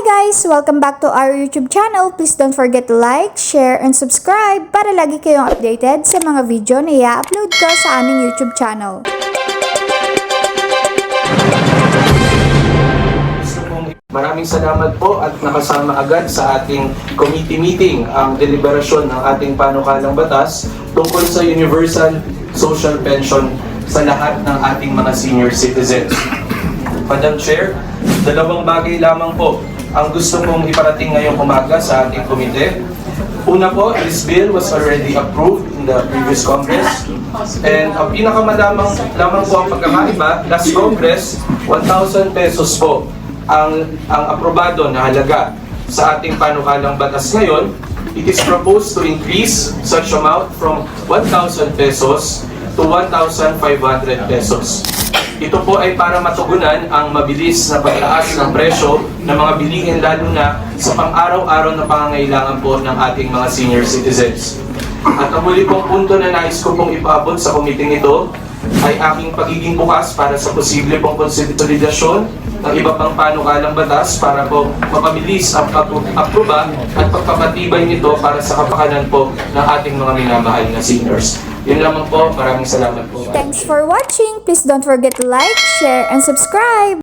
guys! Welcome back to our YouTube channel. Please don't forget to like, share, and subscribe para lagi kayong updated sa mga video na i-upload ko sa aming YouTube channel. Maraming salamat po at nakasama agad sa ating committee meeting ang deliberasyon ng ating panukalang batas tungkol sa universal social pension sa lahat ng ating mga senior citizens. Madam Chair, dalawang bagay lamang po ang gusto kong iparating ngayong umaga sa ating komite. Una po, this bill was already approved in the previous Congress. And ang pinakamalamang lamang po ang pagkakaiba, last Congress, 1,000 pesos po ang, ang aprobado na halaga sa ating panukalang batas ngayon. It is proposed to increase such amount from 1,000 pesos to 1,500 pesos. Ito po ay para matugunan ang mabilis na pagtaas ng presyo ng mga bilihin lalo na sa pang-araw-araw na pangangailangan po ng ating mga senior citizens. At ang muli pong punto na nais ko pong ipaabot sa komiting ito ay aking pagiging bukas para sa posible pong konsolidasyon ng iba pang panukalang batas para po mapabilis ang pag-aproba at pagpapatibay nito para sa kapakanan po ng ating mga minamahal na seniors. Yun lamang po. Maraming salamat po. Thanks for watching! Please don't forget to like, share, and subscribe!